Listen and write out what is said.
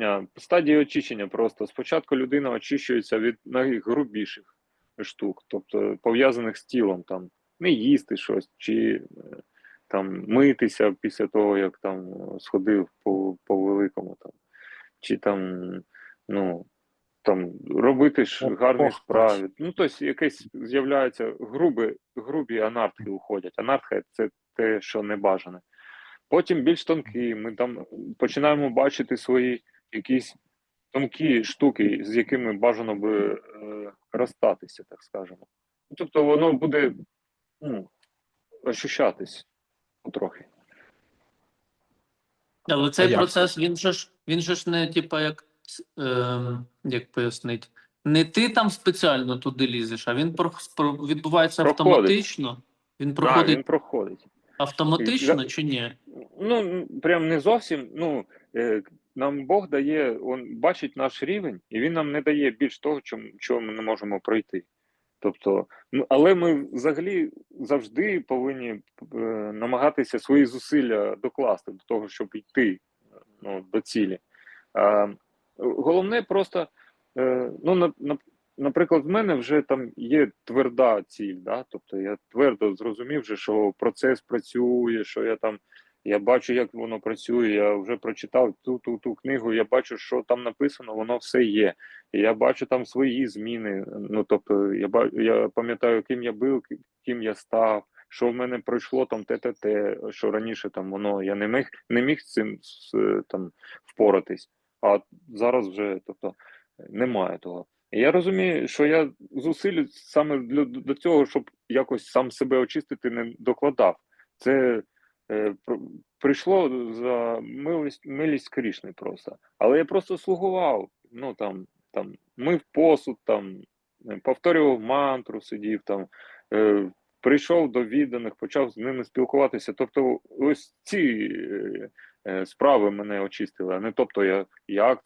очищення, стадії очищення просто. Спочатку людина очищується від найгрубіших штук, тобто пов'язаних з тілом, там не їсти щось, чи е, там митися після того, як там сходив по, по великому там, чи там, ну, там робити ж гарні ох, справи. Ну, тобто якесь з'являються грубі, грубі анартхи уходять. Анархія це те, що не бажане. Потім більш тонкі, ми там починаємо бачити свої якісь тонкі штуки, з якими бажано би е, розстатися, так скажемо. Ну, Тобто воно буде ну, ощущатись потрохи. Але цей як процес, він же ж він же ж не типа як ем, як пояснить, не ти там спеціально туди лізеш, а він про, про- відбувається Проходить. автоматично. Він Да, проходить він проходить. автоматично І- чи ні? Ну, прям не зовсім. Ну, е, нам Бог дає, він бачить наш рівень, і він нам не дає більш того, чого ми не можемо пройти. Тобто, ну, але ми взагалі завжди повинні е, намагатися свої зусилля докласти до того, щоб йти ну, до цілі. А, головне просто, е, ну, на, на, наприклад, в мене вже там є тверда ціль, да? тобто я твердо зрозумів, вже, що процес працює, що я там. Я бачу, як воно працює. Я вже прочитав ту ту ту книгу. Я бачу, що там написано, воно все є. Я бачу там свої зміни. Ну тобто, я ба- я пам'ятаю, ким я був, ким я став, що в мене пройшло там те, те, те, що раніше там воно я не міг не міг цим там впоратись. А зараз вже тобто немає того. Я розумію, що я зусиль саме для до цього, щоб якось сам себе очистити, не докладав. Це прийшло за милість, милість Крішни просто. Але я просто слугував. Ну там, там мив посуд, там е, повторював мантру, сидів там, е, прийшов до відданих, почав з ними спілкуватися. Тобто, ось ці е, е, справи мене очистили, а не тобто я як